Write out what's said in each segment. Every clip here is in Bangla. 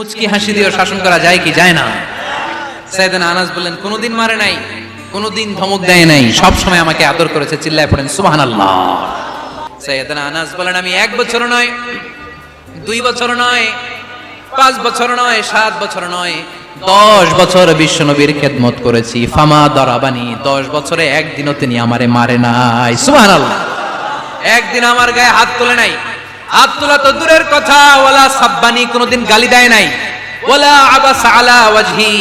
মুচকি হাসি দিয়ে শাসন করা যায় কি যায় না? সাইদানা আনাস বললেন, কোনোদিন মারে নাই, কোনোদিন ধমক দেয় নাই, সব সময় আমাকে আদর করেছে, চিল্লায় পড়েন, সুবহানাল্লাহ। সাইদানা আনাস বলেন আমি এক বছর নয়, দুই বছর নয়, পাঁচ বছর নয়, সাত বছর নয়, দশ বছর বিশ্বনবীর খেদমত করেছি। ফামা দরাবানি, দশ বছরে একদিনও তিনি আমারে মারে নাই। সুবহানাল্লাহ। একদিন আমার গায়ে হাত তোলে নাই। হাত তোলা তো দূরের কথা ওলা সাব্বানি কোনোদিন গালি দেয় নাই। ওলা আবাস আলা ওয়াজহি,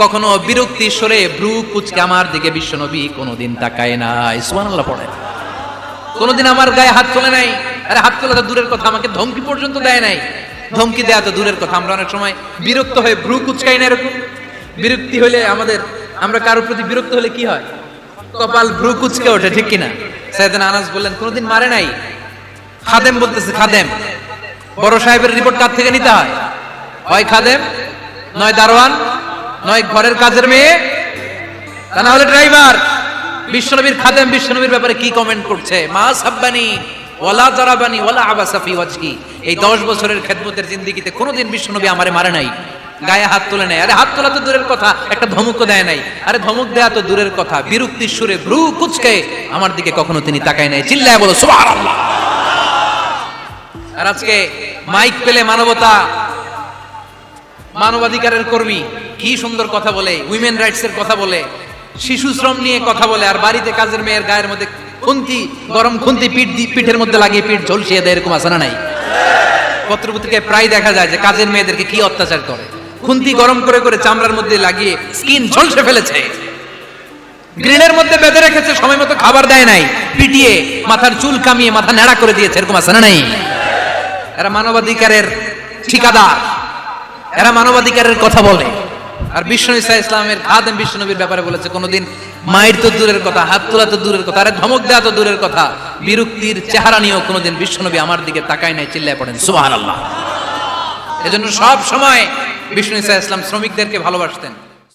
কখনো বিরক্তি সরে ব্রু কুচকে আমার দিকে বিশ্বনবী কোনোদিন তাকায় নাই। সুবহানাল্লাহ পড়ে। কোনোদিন আমার গায়ে হাত তোলে নাই। আরে হাত তোলা তো দূরের কথা, আমাকে ধমকি পর্যন্ত দেয় নাই। ধমকি দেয়া তো দূরের কথা, আমরা অনেক সময় বিরক্ত হয়ে ব্রু কুচকাই না এরকম। বিরক্তি হলে আমাদের, আমরা কারোর প্রতি বিরক্ত হলে কি হয়? কপাল ভ্রু কুচকে ওঠে, ঠিক কিনা? সাইদান আনাস বললেন, কোনোদিন মারে নাই? খাদেম বলতেছে, খাদেম। বড় সাহেবের রিপোর্ট কার থেকে নিতে হয়? হয় খাদেম, নয় দারোয়ান, নয় ঘরের কাজের মেয়ে। তা না হলে ড্রাইভার বিশ্বনবীর খাদেম বিশ্বনবীর ব্যাপারে কি কমেন্ট করছে? মা সাব্বানি, ওয়ালা জারাবানি, ওয়ালা আবাসাফি ওয়াজহি। এই 10 বছরের খেদমতের জিন্দেগিতে কোনোদিন বিশ্বনবী আমারে মারে নাই। গায়ে হাত তুলে নাই। আরে হাত তোলা তো দূরের কথা, একটা ধমকও দেয় নাই। আরে ধমক দেয়া তো দূরের কথা। বিরক্তির সুরে ভ্রু কুচকে আমার দিকে কখনো তিনি তাকায় নাই। চিল্লায় বলো, সুবহানাল্লাহ। আর আজকে মাইক পেলে মানবতা, মানবাধিকারের কর্মী, কি সুন্দর কথা বলে উইমেন রাইটস এর কথা বলে, শিশু শ্রম নিয়ে কথা বলে, আর বাড়িতে কাজের মেয়ের গায়ের মধ্যে খুন্তি, গরম খুন্তি পিঠ পিঠের মধ্যে লাগিয়ে পিঠ ঝলসিয়ে দেয়, এরকম আছে না নাই। পত্রপত্রিকায় প্রায় দেখা যায় যে কাজের মেয়েদেরকে কি অত্যাচার করে। খুন্তি গরম করে করে চামড়ার মধ্যে লাগিয়ে স্কিন ঝলসে ফেলেছে। গ্রিলের মধ্যে বেঁধে রেখেছে, সময় মতো খাবার দেয় নাই, পিটিয়ে মাথার চুল কামিয়ে মাথা নেড়া করে দিয়েছে, এরকম আছে না নাই। এরা মানবাধিকারের ঠিকাদার। এরা মানবাধিকারের কথা বলে। আর বিষ্ণু ইসা ইসলামের খাদেম বিষ্ণুনবীর ব্যাপারে বলেছে, কোনোদিন মায়ের তো দূরের কথা, হাত তোলা তো দূরের কথা, আরে ধমক দেওয়া তো দূরের কথা, বিরক্তির চেহারা নিয়েও কোনোদিন বিষ্ণুনবী আমার দিকে তাকায় নাই, চিল্লায় পড়েন। সুবহানাল্লাহ। এজন্য সব সময় বিষ্ণু ইসা ইসলাম শ্রমিকদেরকে ভালোবাসতেন।